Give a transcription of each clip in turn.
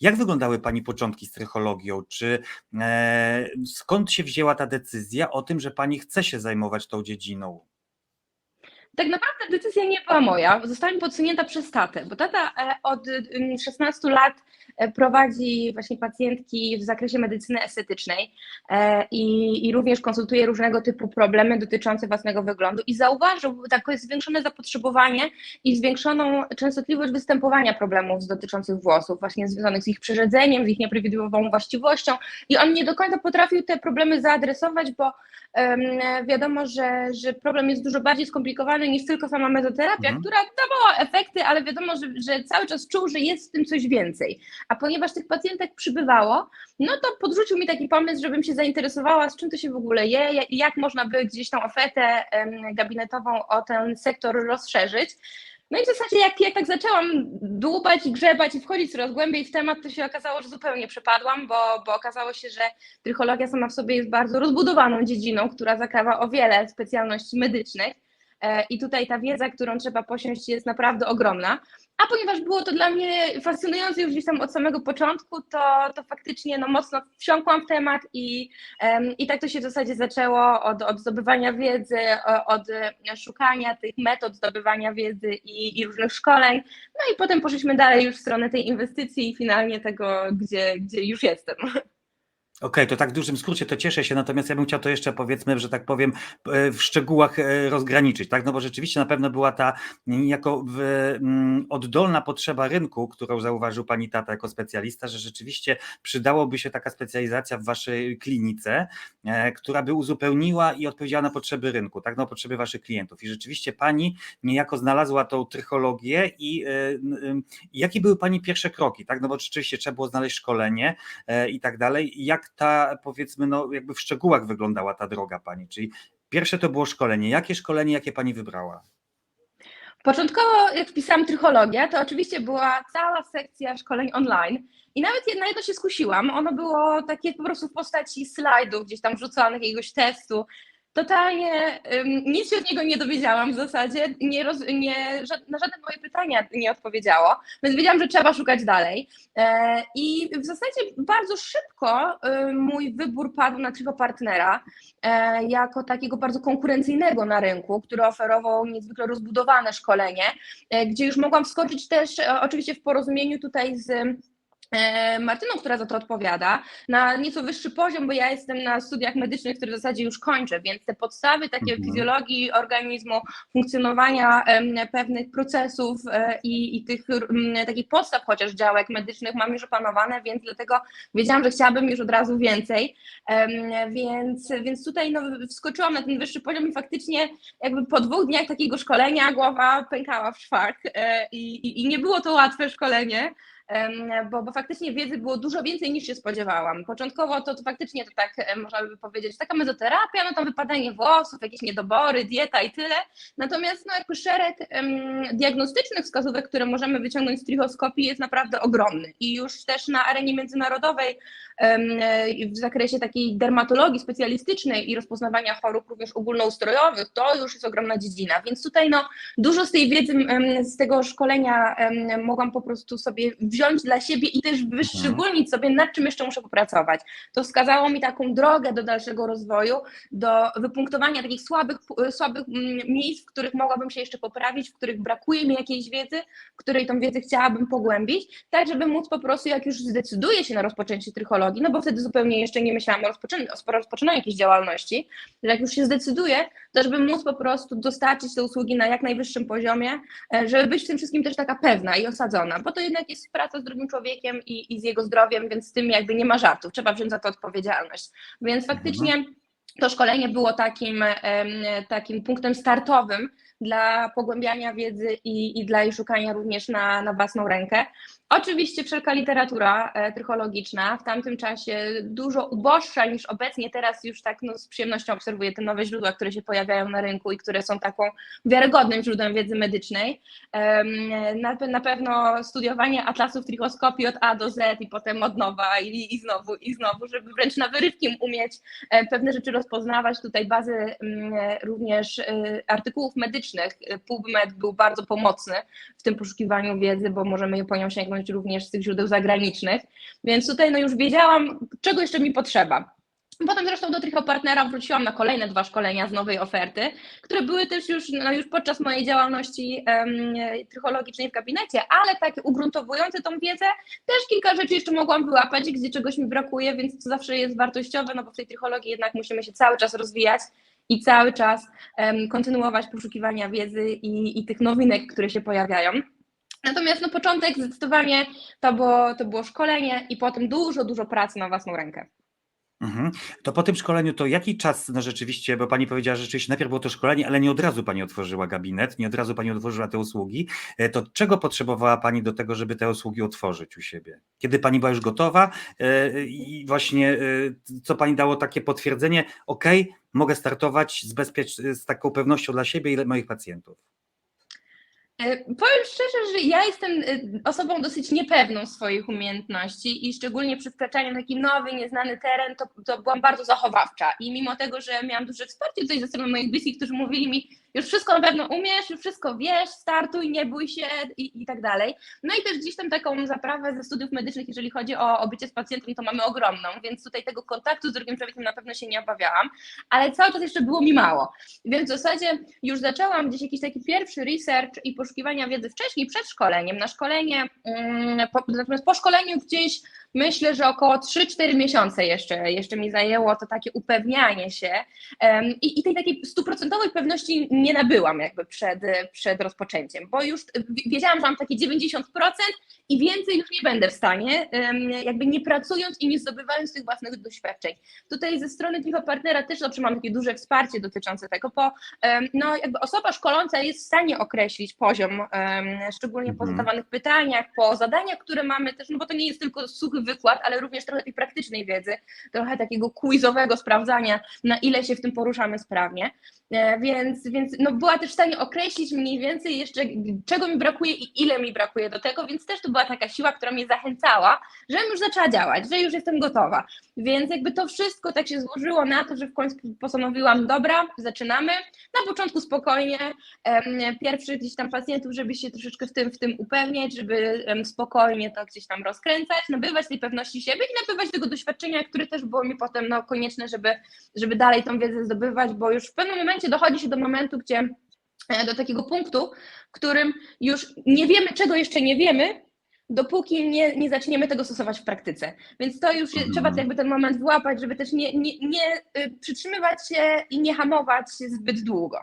Jak wyglądały Pani początki z trychologią? Czy e, skąd się wzięła ta decyzja o tym, że Pani chce się zajmować tą dziedziną? Tak naprawdę decyzja nie była moja, została mi podsunięta przez tatę, bo tata e, od ym, 16 lat e, prowadzi właśnie pacjentki w zakresie medycyny estetycznej e, i, i również konsultuje różnego typu problemy dotyczące własnego wyglądu i zauważył takie zwiększone zapotrzebowanie i zwiększoną częstotliwość występowania problemów dotyczących włosów, właśnie związanych z ich przerzedzeniem, z ich nieprawidłową właściwością i on nie do końca potrafił te problemy zaadresować, bo um, wiadomo, że, że problem jest dużo bardziej skomplikowany niż tylko sama mezoterapia, Mhm. która dawała efekty, ale wiadomo, że, że cały czas czuł, że jest w tym coś więcej. A ponieważ tych pacjentek przybywało, no to podrzucił mi taki pomysł, żebym się zainteresowała, z czym to się w ogóle je, jak- można by gdzieś tą ofertę gabinetową o ten sektor rozszerzyć. No i w zasadzie jak, jak tak zaczęłam dłubać, grzebać i wchodzić coraz głębiej w temat, to się okazało, że zupełnie przepadłam, bo, bo okazało się, że trychologia sama w sobie jest bardzo rozbudowaną dziedziną, która zakrawa o wiele specjalności medycznych. E, I tutaj ta wiedza, którą trzeba posiąść, jest naprawdę ogromna. A ponieważ było to dla mnie fascynujące już gdzieś tam od samego początku, to, to faktycznie no, mocno wsiąkłam w temat i, i tak to się w zasadzie zaczęło od, od zdobywania wiedzy, od e, szukania tych metod zdobywania wiedzy i, i różnych szkoleń. No i potem poszliśmy dalej już w stronę tej inwestycji i finalnie tego, gdzie, gdzie już jestem. Okej, to tak w dużym skrócie to cieszę się, natomiast ja bym chciał to jeszcze powiedzmy, że tak powiem, e, w szczegółach e, rozgraniczyć, tak? No bo rzeczywiście na pewno była ta mm, oddolna potrzeba rynku, którą zauważył pani tata jako specjalista, że rzeczywiście przydałoby się taka specjalizacja w waszej klinice, e, która by uzupełniła i odpowiedziała na potrzeby rynku, tak? No potrzeby waszych klientów. I rzeczywiście pani niejako znalazła tą trychologię i, jakie były pani pierwsze kroki, tak? No bo rzeczywiście trzeba było znaleźć szkolenie, i tak dalej. Jak ta, powiedzmy, no jakby w szczegółach wyglądała ta droga pani? Czyli pierwsze to było szkolenie. Jakie szkolenie, jakie pani wybrała? Początkowo, jak wpisałam trychologię, to oczywiście była cała sekcja szkoleń online. I nawet na jedno się skusiłam. Ono było takie po prostu w postaci slajdów, gdzieś tam wrzuconych, jakiegoś testu. Totalnie ym, nic się od niego nie dowiedziałam w zasadzie, nie roz, nie, ża- na żadne moje pytania nie odpowiedziało, więc wiedziałam, że trzeba szukać dalej. E, I w zasadzie bardzo szybko y, mój wybór padł na trychopartnera, e, jako takiego bardzo konkurencyjnego na rynku, który oferował niezwykle rozbudowane szkolenie, e, gdzie już mogłam wskoczyć też e, oczywiście w porozumieniu tutaj z e, Martyną, która za to odpowiada, na nieco wyższy poziom, bo ja jestem na studiach medycznych, które w zasadzie już kończę, więc te podstawy takie Mhm. fizjologii organizmu, funkcjonowania pewnych procesów e, i, i tych takich podstaw chociaż działek medycznych mam już opanowane, więc dlatego wiedziałam, że chciałabym już od razu więcej, więc, więc tutaj no, wskoczyłam na ten wyższy poziom i faktycznie jakby po dwóch dniach takiego szkolenia głowa pękała w szwach e, i, i, i nie było to łatwe szkolenie, bo, bo faktycznie wiedzy było dużo więcej niż się spodziewałam. Początkowo to, to faktycznie to tak można by powiedzieć, taka mezoterapia, no tam wypadanie włosów, jakieś niedobory, dieta i tyle. Natomiast no jakby szereg diagnostycznych wskazówek, które możemy wyciągnąć z trichoskopii jest naprawdę ogromny i już też na arenie międzynarodowej w zakresie takiej dermatologii specjalistycznej i rozpoznawania chorób również ogólnoustrojowych, to już jest ogromna dziedzina, więc tutaj no dużo z tej wiedzy, z tego szkolenia mogłam po prostu sobie wziąć dla siebie i też wyszczególnić sobie, nad czym jeszcze muszę popracować. To wskazało mi taką drogę do dalszego rozwoju, do wypunktowania takich słabych, słabych mm, miejsc, w których mogłabym się jeszcze poprawić, w których brakuje mi jakiejś wiedzy, w której tą wiedzę chciałabym pogłębić, tak żeby móc po prostu, jak już zdecyduję się na rozpoczęcie trychologii, no bo wtedy zupełnie jeszcze nie myślałam o, rozpoczyn- o rozpoczynaniu jakiejś działalności, że jak już się zdecyduję, to żeby móc po prostu dostarczyć te usługi na jak najwyższym poziomie, e, żeby być w tym wszystkim też taka pewna i osadzona, bo to jednak jest praca z drugim człowiekiem i, i z jego zdrowiem, więc z tym jakby nie ma żartów, trzeba wziąć za to odpowiedzialność. Więc faktycznie to szkolenie było takim, takim punktem startowym dla pogłębiania wiedzy i, i dla jej szukania również na, na własną rękę. Oczywiście wszelka literatura e, trychologiczna w tamtym czasie dużo uboższa niż obecnie, teraz już tak no, z przyjemnością obserwuję te nowe źródła, które się pojawiają na rynku i które są taką wiarygodnym źródłem wiedzy medycznej. Na, na pewno studiowanie atlasów trichoskopii od A do Z i potem od nowa i, i znowu i znowu, żeby wręcz na wyrywki umieć e, pewne rzeczy rozpoznawać. Tutaj bazy również e, artykułów medycznych. PubMed był bardzo pomocny w tym poszukiwaniu wiedzy, bo możemy po nią sięgnąć również z tych źródeł zagranicznych, więc tutaj no już wiedziałam, czego jeszcze mi potrzeba. Potem zresztą do Tricho Partnera wróciłam na kolejne dwa szkolenia z nowej oferty, które były też już, no już podczas mojej działalności um, trychologicznej w gabinecie, ale takie ugruntowujące tą wiedzę, też kilka rzeczy jeszcze mogłam wyłapać, gdzie czegoś mi brakuje, więc to zawsze jest wartościowe, no bo w tej trychologii jednak musimy się cały czas rozwijać i cały czas um, kontynuować poszukiwania wiedzy i, i tych nowinek, które się pojawiają. Natomiast no, początek zdecydowanie to było, to było szkolenie i potem dużo, dużo pracy na własną rękę. Mhm. To po tym szkoleniu to jaki czas no rzeczywiście, bo pani powiedziała, że rzeczywiście najpierw było to szkolenie, ale nie od razu pani otworzyła gabinet, nie od razu pani otworzyła te usługi. E, to czego potrzebowała pani do tego, żeby te usługi otworzyć u siebie? Kiedy pani była już gotowa e, i właśnie e, co pani dało takie potwierdzenie, ok, mogę startować z, bezpiecz- z taką pewnością dla siebie i moich pacjentów? Powiem szczerze, że ja jestem osobą dosyć niepewną swoich umiejętności i szczególnie przy wkraczaniu na taki nowy, nieznany teren, to, to byłam bardzo zachowawcza. I mimo tego, że miałam duże wsparcie tutaj ze strony moich bliskich, którzy mówili mi, już wszystko na pewno umiesz, już wszystko wiesz, startuj, nie bój się i, i tak dalej. No i też gdzieś tam taką zaprawę ze studiów medycznych, jeżeli chodzi o, o bycie z pacjentem, to mamy ogromną, więc tutaj tego kontaktu z drugim człowiekiem na pewno się nie obawiałam, ale cały czas jeszcze było mi mało. Więc w zasadzie już zaczęłam gdzieś jakiś taki pierwszy research i poszukiwania wiedzy wcześniej, przed szkoleniem. Na szkolenie, mm, natomiast po szkoleniu gdzieś myślę, że około 3-4 miesiące jeszcze, jeszcze mi zajęło to takie upewnianie się um, i, i tej takiej stuprocentowej pewności nie nabyłam jakby przed, przed rozpoczęciem, bo już wiedziałam, że mam takie 90% i więcej już nie będę w stanie, um, jakby nie pracując i nie zdobywając tych własnych doświadczeń. Tutaj ze strony Tricho Partnera też dobrze mam takie duże wsparcie dotyczące tego, bo um, no, jakby osoba szkoląca jest w stanie określić poziom, szczególnie po zadawanych pytaniach, po zadaniach, które mamy też, no bo to nie jest tylko suchy wykład, ale również trochę tej praktycznej wiedzy, trochę takiego quizowego sprawdzania, na ile się w tym poruszamy sprawnie. E, więc, więc no była też w stanie określić mniej więcej jeszcze, czego mi brakuje i ile mi brakuje do tego, więc też to była taka siła, która mnie zachęcała, żebym już zaczęła działać, że już jestem gotowa. Więc jakby to wszystko tak się złożyło na to, że w końcu postanowiłam, dobra, zaczynamy. Na początku spokojnie, pierwszych gdzieś tam pacjentów, żeby się troszeczkę w tym, w tym upewniać, żeby spokojnie to gdzieś tam rozkręcać, nabywać tej pewności siebie i nabywać tego doświadczenia, które też było mi potem no, konieczne, żeby, żeby dalej tą wiedzę zdobywać, bo już w pewnym momencie dochodzi się do momentu, gdzie do takiego punktu, w którym już nie wiemy, czego jeszcze nie wiemy, dopóki nie, nie zaczniemy tego stosować w praktyce. Więc to już Mhm. trzeba jakby ten moment wyłapać, żeby też nie, nie, nie y, przytrzymywać się i nie hamować zbyt długo.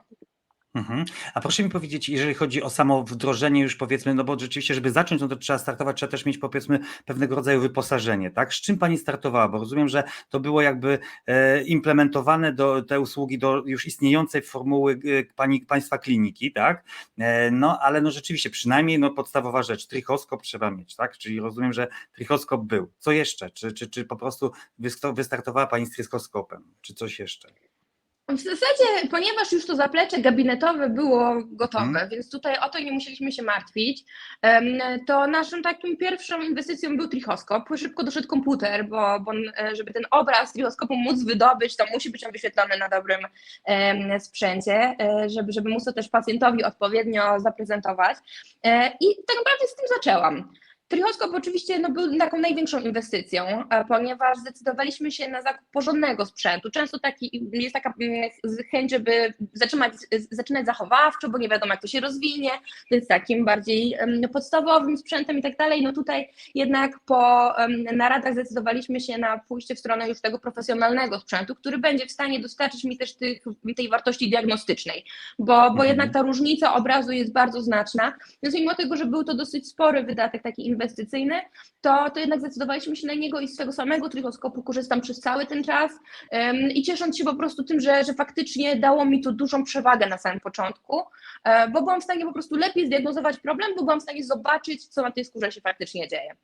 Mhm. A proszę mi powiedzieć, jeżeli chodzi o samo wdrożenie już powiedzmy, no bo rzeczywiście, żeby zacząć, no to trzeba startować, trzeba też mieć powiedzmy pewnego rodzaju wyposażenie, tak? Z czym Pani startowała? Bo rozumiem, że to było jakby e, implementowane do te usługi do już istniejącej formuły e, pani, Państwa kliniki, tak? E, no ale no rzeczywiście, przynajmniej no podstawowa rzecz, trichoskop trzeba mieć, tak? Czyli rozumiem, że trichoskop był. Co jeszcze? Czy, czy, czy po prostu wystartowała Pani z trichoskopem? Czy coś jeszcze? W zasadzie, ponieważ już to zaplecze gabinetowe było gotowe, Mhm. więc tutaj o to nie musieliśmy się martwić, to naszą taką pierwszą inwestycją był trichoskop. Szybko doszedł komputer, bo, bo e, żeby ten obraz trichoskopu móc wydobyć, to musi być on wyświetlony na dobrym sprzęcie, e, żeby, żeby móc to też pacjentowi odpowiednio zaprezentować. E, I tak naprawdę z tym zaczęłam. Trichoskop oczywiście no, był taką największą inwestycją, e, ponieważ zdecydowaliśmy się na zakup porządnego sprzętu. Często taki, jest taka mm, chęć, żeby zaczynać, zaczynać zachowawczo, bo nie wiadomo jak to się rozwinie, więc takim bardziej podstawowym sprzętem i tak dalej. No tutaj jednak po naradach zdecydowaliśmy się na pójście w stronę już tego profesjonalnego sprzętu, który będzie w stanie dostarczyć mi też tych, tej wartości diagnostycznej, bo, bo Mhm. jednak ta różnica obrazu jest bardzo znaczna, więc mimo tego, że był to dosyć spory wydatek taki inwestycyjny, to, to jednak zdecydowaliśmy się na niego i z tego samego trichoskopu korzystam przez cały ten czas em, i ciesząc się po prostu tym, że, że faktycznie dało mi to dużą przewagę na samym początku, e, bo byłam w stanie po prostu lepiej zdiagnozować problem, bo byłam w stanie zobaczyć, co na tej skórze się faktycznie dzieje.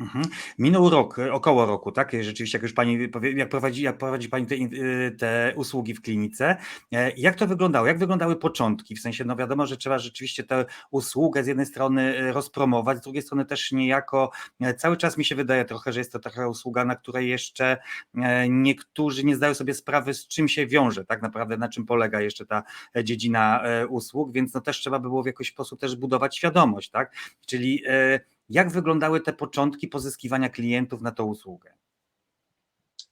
Mhm. Minął rok, e, około roku, tak? Rzeczywiście, jak już pani jak prowadzi, jak prowadzi pani te, y, te usługi w klinice. E, Jak to wyglądało? Jak wyglądały początki? W sensie, no wiadomo, że trzeba rzeczywiście tę usługę z jednej strony e, rozpromować, z drugiej strony też niejako e, cały czas mi się wydaje trochę, że jest to taka usługa, na której jeszcze e, niektórzy nie zdają sobie sprawy, z czym się wiąże, tak naprawdę, na czym polega jeszcze ta e, dziedzina e, usług, więc no też trzeba by było w jakiś sposób też budować świadomość, tak? Czyli e, jak wyglądały te początki pozyskiwania klientów na tą usługę?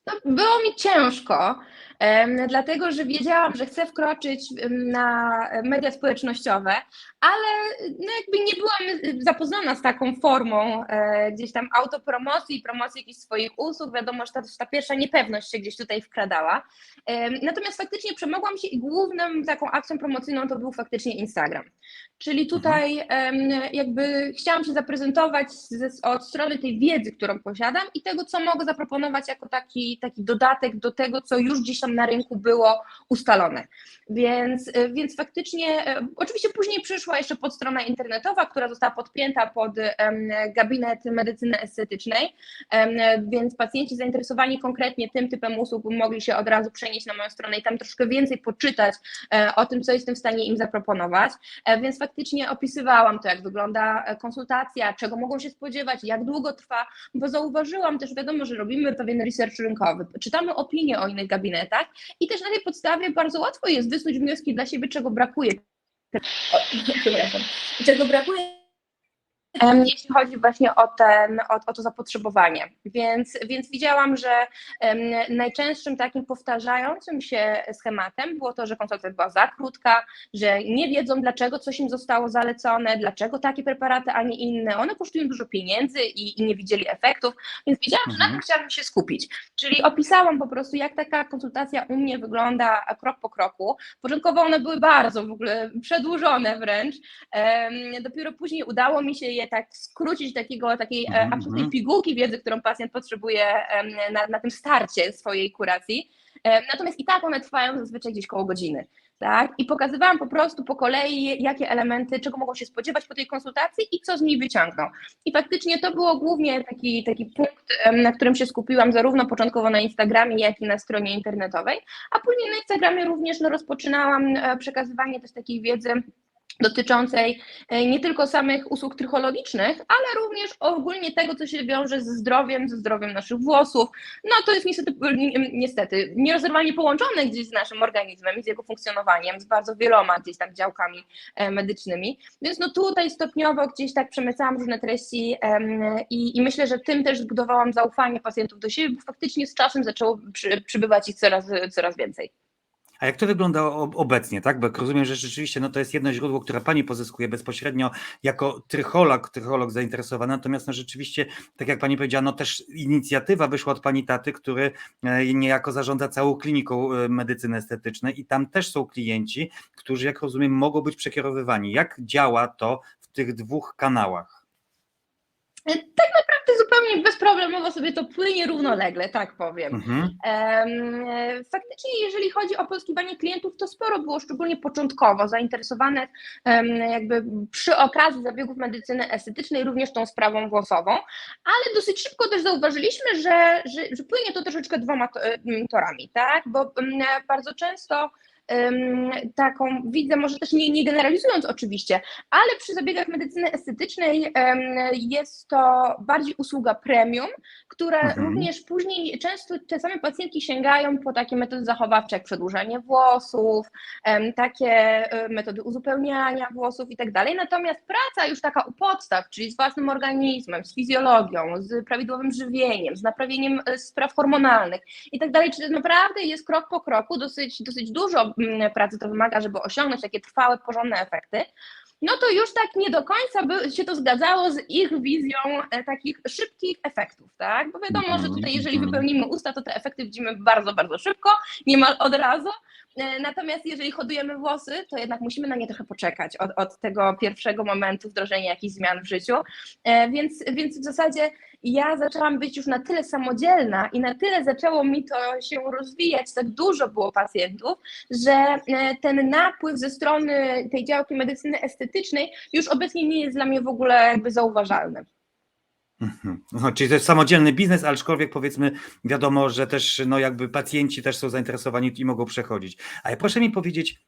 No, było mi ciężko, dlatego że wiedziałam, że chcę wkroczyć na media społecznościowe, ale no jakby nie byłam zapoznana z taką formą e, gdzieś tam autopromocji promocji jakichś swoich usług. Wiadomo, że ta, ta pierwsza niepewność się gdzieś tutaj wkradała. Natomiast faktycznie przemogłam się i główną taką akcją promocyjną to był faktycznie Instagram. Czyli tutaj em, jakby chciałam się zaprezentować ze, od strony tej wiedzy, którą posiadam i tego, co mogę zaproponować jako taki, taki dodatek do tego, co już gdzieś tam na rynku było ustalone. Więc, y, więc faktycznie, y, oczywiście później przyszła jeszcze podstrona internetowa, która została podpięta pod gabinet medycyny estetycznej, więc pacjenci zainteresowani konkretnie tym typem usług mogli się od razu przenieść na moją stronę i tam troszkę więcej poczytać e, o tym, co jestem w stanie im zaproponować. E, Więc faktycznie opisywałam to, jak wygląda e, konsultacja, czego mogą się spodziewać, jak długo trwa, bo zauważyłam też, wiadomo, że robimy pewien research rynkowy, czytamy opinie o innych gabinetach i też na tej podstawie bardzo łatwo jest wysnuć wnioski dla siebie, czego brakuje. O, przepraszam. Czego brakuje jeśli chodzi właśnie o, ten, o, o to zapotrzebowanie. Więc, więc widziałam, że najczęstszym takim powtarzającym się schematem było to, że konsultacja była za krótka, że nie wiedzą dlaczego coś im zostało zalecone, dlaczego takie preparaty, a nie inne. One kosztują dużo pieniędzy i, i nie widzieli efektów, więc wiedziałam, że na Mhm. tym chciałabym się skupić. Czyli opisałam po prostu, jak taka konsultacja u mnie wygląda krok po kroku. Początkowo one były bardzo w ogóle przedłużone wręcz. Dopiero później udało mi się je tak skrócić takiego, takiej e, Mhm, absolutnej mhm. pigułki wiedzy, którą pacjent potrzebuje na, na tym starcie swojej kuracji. Natomiast i tak one trwają zazwyczaj gdzieś koło godziny. Tak? I pokazywałam po prostu po kolei, jakie elementy, czego mogą się spodziewać po tej konsultacji i co z niej wyciągną. I faktycznie to było głównie taki, taki punkt, na którym się skupiłam zarówno początkowo na Instagramie, jak i na stronie internetowej, a później na Instagramie również no, rozpoczynałam e, przekazywanie też takiej wiedzy dotyczącej e, nie tylko samych usług trychologicznych, ale również ogólnie tego, co się wiąże ze zdrowiem, ze zdrowiem naszych włosów. No to jest niestety, niestety nierozerwalnie połączone gdzieś z naszym organizmem i z jego funkcjonowaniem, z bardzo wieloma gdzieś tam działkami e, medycznymi. Więc no tutaj stopniowo gdzieś tak przemycałam różne treści i, i myślę, że tym też zbudowałam zaufanie pacjentów do siebie, bo faktycznie z czasem zaczęło przy, przybywać ich coraz, coraz więcej. A jak to wygląda ob- obecnie, tak? Bo rozumiem, że rzeczywiście no to jest jedno źródło, które pani pozyskuje bezpośrednio jako trycholog, trycholog zainteresowany, natomiast no rzeczywiście, tak jak pani powiedziała, no też inicjatywa wyszła od pani taty, który e, niejako zarządza całą kliniką e, medycyny estetycznej i tam też są klienci, którzy, jak rozumiem, mogą być przekierowywani. Jak działa to w tych dwóch kanałach? Tak naprawdę zupełnie bezproblemowo sobie to płynie równolegle, tak powiem. Mhm. E, Faktycznie, jeżeli chodzi o pozyskiwanie klientów, to sporo było, szczególnie początkowo, zainteresowanych jakby przy okazji zabiegów medycyny estetycznej również tą sprawą włosową, ale dosyć szybko też zauważyliśmy, że, że, że płynie to troszeczkę dwoma torami, tak? Bo bardzo często taką widzę, może też nie, nie generalizując oczywiście, ale przy zabiegach medycyny estetycznej jest to bardziej usługa premium, które Mhm. również później często te same pacjentki sięgają po takie metody zachowawcze jak przedłużanie włosów, takie e, metody uzupełniania włosów i tak dalej. Natomiast praca już taka u podstaw, czyli z własnym organizmem, z fizjologią, z prawidłowym żywieniem, z naprawieniem e, spraw hormonalnych i tak dalej, czyli naprawdę jest krok po kroku, dosyć, dosyć dużo pracy to wymaga, żeby osiągnąć takie trwałe, porządne efekty no to już tak nie do końca by się to zgadzało z ich wizją e, takich szybkich efektów, tak? Bo wiadomo, że tutaj jeżeli Mhm. wypełnimy usta, to te efekty widzimy bardzo, bardzo szybko, niemal od razu. E, Natomiast jeżeli hodujemy włosy, to jednak musimy na nie trochę poczekać od, od tego pierwszego momentu wdrożenia jakichś zmian w życiu. E, Więc, więc w zasadzie ja zaczęłam być już na tyle samodzielna i na tyle zaczęło mi to się rozwijać, tak dużo było pacjentów, że e, ten napływ ze strony tej działki medycyny estetycznej już obecnie nie jest dla mnie w ogóle jakby zauważalny. Mhm. No, czyli to jest samodzielny biznes, aczkolwiek powiedzmy wiadomo, że też no jakby pacjenci też są zainteresowani i mogą przechodzić. Ale proszę mi powiedzieć,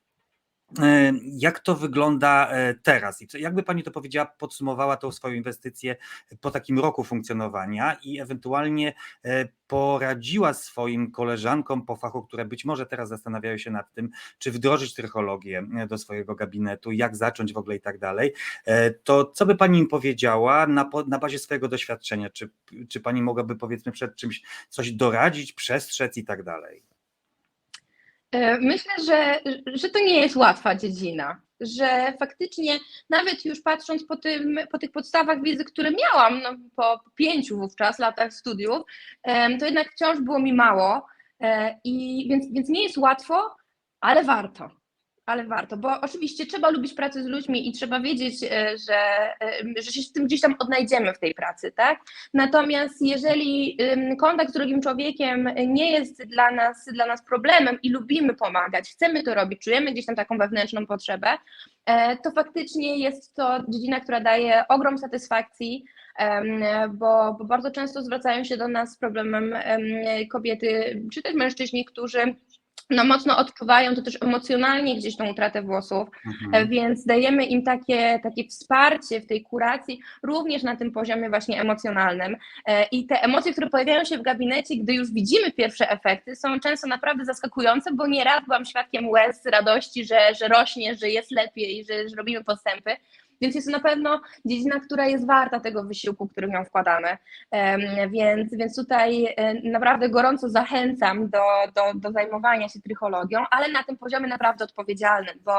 jak to wygląda e, teraz i jakby Pani to powiedziała, podsumowała tą swoją inwestycję po takim roku funkcjonowania i ewentualnie e, poradziła swoim koleżankom po fachu, które być może teraz zastanawiają się nad tym, czy wdrożyć trychologię e, do swojego gabinetu, jak zacząć w ogóle i tak dalej, e, to co by Pani im powiedziała na, na bazie swojego doświadczenia? Czy, czy Pani mogłaby powiedzmy przed czymś coś doradzić, przestrzec i tak dalej? E, Myślę, że, że to nie jest łatwa dziedzina, że faktycznie nawet już patrząc po, tym, po tych podstawach wiedzy, które miałam no, po pięciu wówczas latach studiów, to jednak wciąż było mi mało e, i więc, więc nie jest łatwo, ale warto. Ale warto, bo oczywiście trzeba lubić pracę z ludźmi i trzeba wiedzieć, e, że, e, że się z tym gdzieś tam odnajdziemy w tej pracy, tak? Natomiast jeżeli kontakt z drugim człowiekiem nie jest dla nas, dla nas problemem i lubimy pomagać, chcemy to robić, czujemy gdzieś tam taką wewnętrzną potrzebę, e, to faktycznie jest to dziedzina, która daje ogrom satysfakcji, bo, bo bardzo często zwracają się do nas z problemem em, kobiety czy też mężczyźni, którzy no, mocno odczuwają to też emocjonalnie gdzieś tą utratę włosów, Mhm. E, więc dajemy im takie, takie wsparcie w tej kuracji, również na tym poziomie właśnie emocjonalnym. E, I te emocje, które pojawiają się w gabinecie, gdy już widzimy pierwsze efekty, są często naprawdę zaskakujące, bo nieraz byłam świadkiem łez radości, że, że rośnie, że jest lepiej, że, że robimy postępy. Więc jest to na pewno dziedzina, która jest warta tego wysiłku, który w nią wkładamy. Więc, więc tutaj naprawdę gorąco zachęcam do, do, do zajmowania się trychologią, ale na tym poziomie naprawdę odpowiedzialnym, bo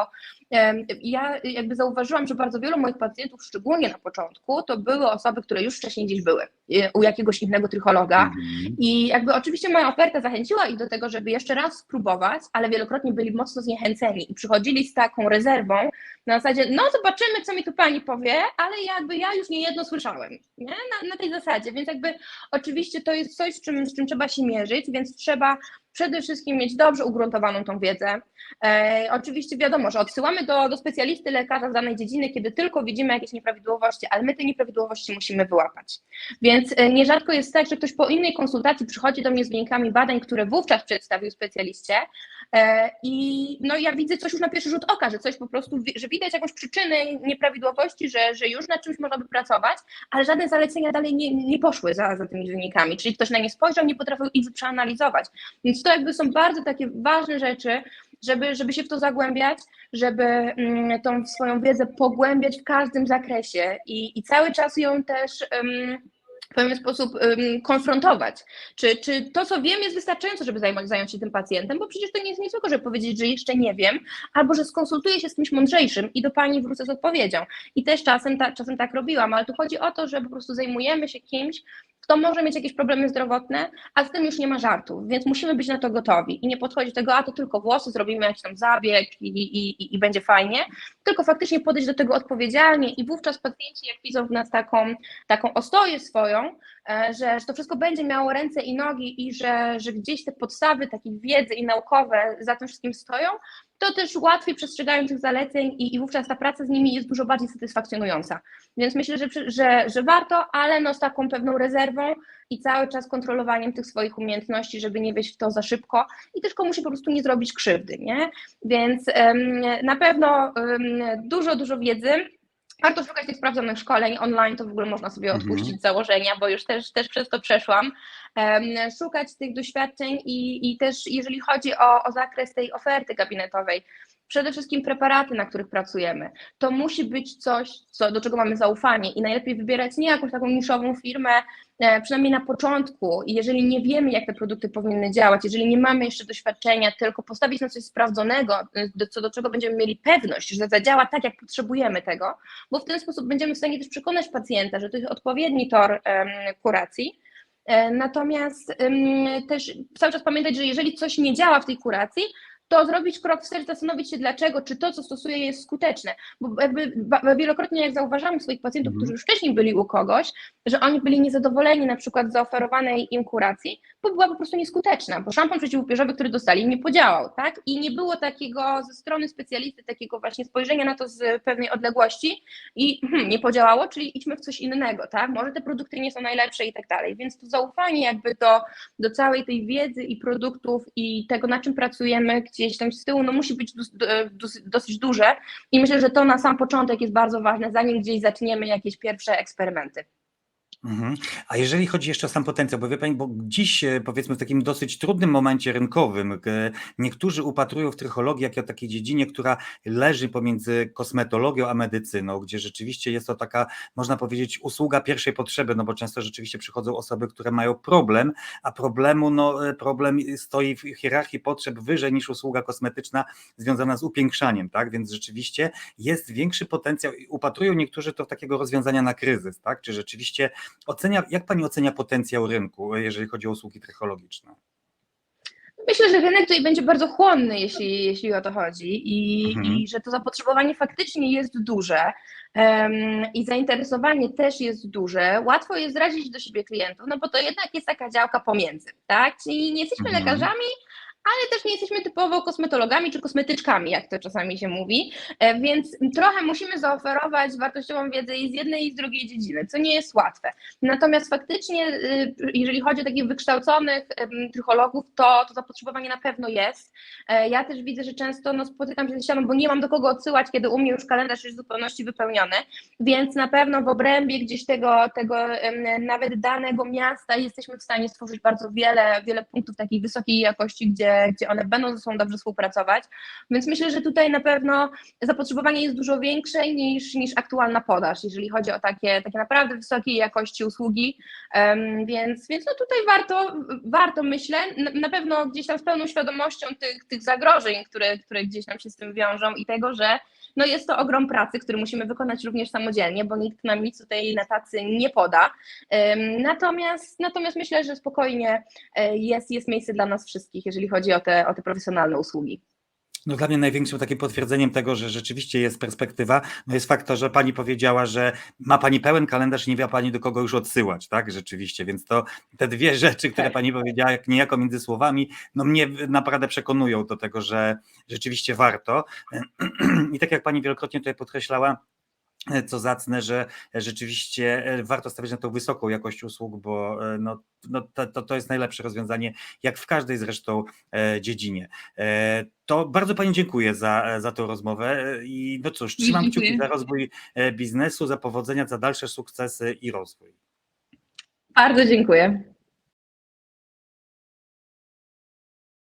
Ja jakby zauważyłam, że bardzo wielu moich pacjentów, szczególnie na początku, to były osoby, które już wcześniej gdzieś były u jakiegoś innego trychologa. Mhm. I jakby oczywiście moja oferta zachęciła ich do tego, żeby jeszcze raz spróbować, ale wielokrotnie byli mocno zniechęceni i przychodzili z taką rezerwą na zasadzie, no zobaczymy, co mi tu pani powie, ale jakby ja już nie jedno słyszałem, nie? Na, na tej zasadzie, więc jakby oczywiście to jest coś, z czym, z czym trzeba się mierzyć, więc trzeba przede wszystkim mieć dobrze ugruntowaną tą wiedzę. E, oczywiście wiadomo, że odsyłamy do, do specjalisty lekarza z danej dziedziny, kiedy tylko widzimy jakieś nieprawidłowości, ale my te nieprawidłowości musimy wyłapać. Więc e, nierzadko jest tak, że ktoś po innej konsultacji przychodzi do mnie z wynikami badań, które wówczas przedstawił specjaliście i no ja widzę coś już na pierwszy rzut oka, że coś po prostu, że widać jakąś przyczynę nieprawidłowości, że, że już nad czymś można by pracować, ale żadne zalecenia dalej nie, nie poszły za, za tymi wynikami, czyli ktoś na nie spojrzał, nie potrafił ich przeanalizować. Więc to jakby są bardzo takie ważne rzeczy, żeby, żeby się w to zagłębiać, żeby mm, tą swoją wiedzę pogłębiać w każdym zakresie i, i cały czas ją też em, w pewien sposób em, konfrontować. Czy, czy to, co wiem, jest wystarczające, żeby zająć, zająć się tym pacjentem, bo przecież to nie jest nic złego, żeby powiedzieć, że jeszcze nie wiem, albo że skonsultuję się z kimś mądrzejszym i do pani wrócę z odpowiedzią. I też czasem, ta, czasem tak robiłam, ale tu chodzi o to, że po prostu zajmujemy się kimś, kto może mieć jakieś problemy zdrowotne, a z tym już nie ma żartów, więc musimy być na to gotowi. I nie podchodzić do tego, a to tylko włosy, zrobimy jakiś tam zabieg i, i, i, i będzie fajnie, tylko faktycznie podejść do tego odpowiedzialnie i wówczas pacjenci, jak widzą w nas taką, taką ostoję swoją, e, że, że to wszystko będzie miało ręce i nogi i że, że gdzieś te podstawy takiej wiedzy i naukowe za tym wszystkim stoją, to też łatwiej przestrzegają tych zaleceń i, i wówczas ta praca z nimi jest dużo bardziej satysfakcjonująca. Więc myślę, że, że, że warto, ale no z taką pewną rezerwą i cały czas kontrolowaniem tych swoich umiejętności, żeby nie wejść w to za szybko i też komuś po prostu nie zrobić krzywdy, nie? Więc em, na pewno em, dużo, dużo wiedzy. Warto szukać tych sprawdzonych szkoleń online, to w ogóle można sobie Mhm. odpuścić z założenia, bo już też, też przez to przeszłam. Szukać tych doświadczeń i, i też jeżeli chodzi o, o zakres tej oferty gabinetowej, przede wszystkim preparaty, na których pracujemy. To musi być coś, co, do czego mamy zaufanie i najlepiej wybierać nie jakąś taką niszową firmę, przynajmniej na początku, jeżeli nie wiemy, jak te produkty powinny działać, jeżeli nie mamy jeszcze doświadczenia, tylko postawić na coś sprawdzonego, e, do, co do czego będziemy mieli pewność, że zadziała tak, jak potrzebujemy tego, bo w ten sposób będziemy w stanie też przekonać pacjenta, że to jest odpowiedni tor kuracji. E, Natomiast też cały czas pamiętać, że jeżeli coś nie działa w tej kuracji, to zrobić krok wstecz, zastanowić się dlaczego, czy to, co stosuję jest skuteczne, bo jakby wielokrotnie jak zauważamy u swoich pacjentów, Mhm. którzy już wcześniej byli u kogoś, że oni byli niezadowoleni na przykład z zaoferowanej im kuracji, bo była po prostu nieskuteczna, bo szampon przeciwupierzowy, który dostali, nie podziałał, tak? I nie było takiego ze strony specjalisty, takiego właśnie spojrzenia na to z pewnej odległości i hmm, nie podziałało, czyli idźmy w coś innego, tak? Może te produkty nie są najlepsze i tak dalej, więc to zaufanie jakby do, do całej tej wiedzy i produktów i tego, na czym pracujemy gdzieś tam z tyłu, no musi być dos- do- dos- dosyć duże i myślę, że to na sam początek jest bardzo ważne, zanim gdzieś zaczniemy jakieś pierwsze eksperymenty. Mhm. A jeżeli chodzi jeszcze o sam potencjał, bo wie Pani, bo dziś e, powiedzmy w takim dosyć trudnym momencie rynkowym, e, niektórzy upatrują w trychologii jako takiej dziedzinie, która leży pomiędzy kosmetologią a medycyną, gdzie rzeczywiście jest to taka, można powiedzieć, usługa pierwszej potrzeby, no bo często rzeczywiście przychodzą osoby, które mają problem, a problemu, no e, problem stoi w hierarchii potrzeb wyżej niż usługa kosmetyczna związana z upiększaniem, tak, więc rzeczywiście jest większy potencjał i upatrują niektórzy to takiego rozwiązania na kryzys, tak, czy rzeczywiście Ocenia, jak pani ocenia potencjał rynku, jeżeli chodzi o usługi psychologiczne? Myślę, że rynek tutaj będzie bardzo chłonny, jeśli, jeśli o to chodzi, i, Mhm. i że to zapotrzebowanie faktycznie jest duże em, i zainteresowanie też jest duże. Łatwo jest zrazić do siebie klientów, no bo to jednak jest taka działka pomiędzy, tak? Czyli nie jesteśmy Mhm. lekarzami, ale też nie jesteśmy typowo kosmetologami czy kosmetyczkami, jak to czasami się mówi, e, więc trochę musimy zaoferować wartościową wiedzę i z jednej i z drugiej dziedziny, co nie jest łatwe. Natomiast faktycznie, y, jeżeli chodzi o takich wykształconych em, psychologów, to, to zapotrzebowanie na pewno jest. E, Ja też widzę, że często no, spotykam się ze ścianą, bo nie mam do kogo odsyłać, kiedy u mnie już kalendarz jest w zupełności wypełniony, więc na pewno w obrębie gdzieś tego, tego nawet danego miasta jesteśmy w stanie stworzyć bardzo wiele, wiele punktów takiej wysokiej jakości, gdzie, gdzie one będą ze sobą dobrze współpracować. Więc myślę, że tutaj na pewno zapotrzebowanie jest dużo większe niż, niż aktualna podaż, jeżeli chodzi o takie, takie naprawdę wysokiej jakości usługi. Więc, więc no tutaj warto, warto myślę, na, na pewno gdzieś tam z pełną świadomością tych, tych zagrożeń, które, które gdzieś nam się z tym wiążą i tego, że no jest to ogrom pracy, który musimy wykonać również samodzielnie, bo nikt nam nic tutaj na tacy nie poda. Natomiast, natomiast myślę, że spokojnie e, jest, jest miejsce dla nas wszystkich, jeżeli chodzi o te, o te profesjonalne usługi. No dla mnie największym takim potwierdzeniem tego, że rzeczywiście jest perspektywa, no jest fakt to, że pani powiedziała, że ma pani pełen kalendarz i nie wie pani do kogo już odsyłać, tak, rzeczywiście, więc to te dwie rzeczy, które Tak. pani powiedziała, jak niejako między słowami, no mnie naprawdę przekonują do tego, że rzeczywiście warto i tak jak pani wielokrotnie tutaj podkreślała, co zacne, że rzeczywiście e, warto stawiać na tą wysoką jakość usług, bo e, no, no to, to, to jest najlepsze rozwiązanie, jak w każdej zresztą e, dziedzinie. To bardzo Pani dziękuję za, za tą rozmowę i no cóż, trzymam Dziękuję. kciuki za rozwój biznesu, za powodzenia, za dalsze sukcesy i rozwój. Bardzo dziękuję.